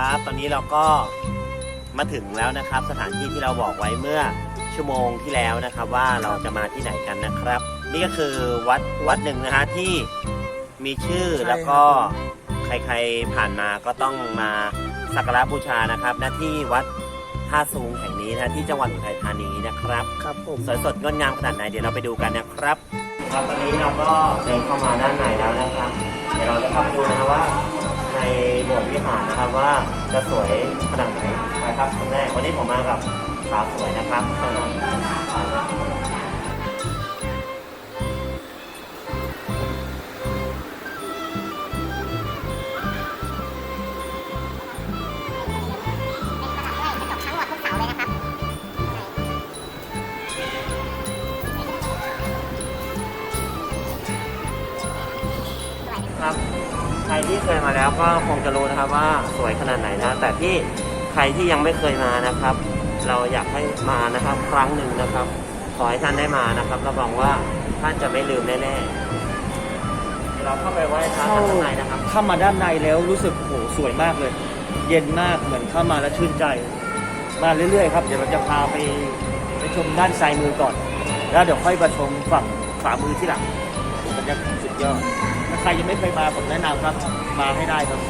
ครับ ตอนนี้เราก็มาถึงแล้วนะครับ สถานที่ที่เราบอกไว้เมื่อชั่วโมงที่แล้วนะครับ ว่าเราจะมาที่ไหนกันนะครับ นี่ก็คือวัดวัดหนึ่งนะฮะที่มีชื่อใช่แล้วก็ครับใครๆผ่านมาก็ต้องมาสักการะบูชานะครับณที่วัดท่าสูงแห่งนี้นะที่จังหวัดอุทัยธานีนะครับครับผมสวยสดงดงามขนาดไหนเดี๋ยวเราไปดูกันนะครับ ครับตอนนี้เราก็เดินเข้ามาด้านในแล้วนะครับ ว่าจะสวยขนาดไหนนะครับคนแรกวันนี้ผมมากับสาวสวยนะครับ รที่เคยมาแล้วก็คงจะรู้นะครับว่าสวยขนาดไหนนะ แต่ที่ใครที่ยังไม่เคยมานะครับ เราอยากให้มานะครับ ครั้งหนึ่งนะครับ ขอให้ท่านได้มานะครับรับรองว่าท่านจะไม่ลืมแน่ๆเราเข้าไปไหว้พระข้างในนะครับ เข้ามาด้านในแล้วรู้สึกโอ้โหสวยมากเลย เย็นมากเหมือนเข้ามาแล้วชื่นใจ มาเรื่อยๆครับเดี๋ยวเราจะพาไปไปชมด้านซ้ายมือก่อน แล้วเดี๋ยวค่อยมาชมฝั่งขวามือที่หลังมันจะสุด ยอดถ้าใครยังไม่เคยมาผมแนะนำครับมาให้ได้ครับ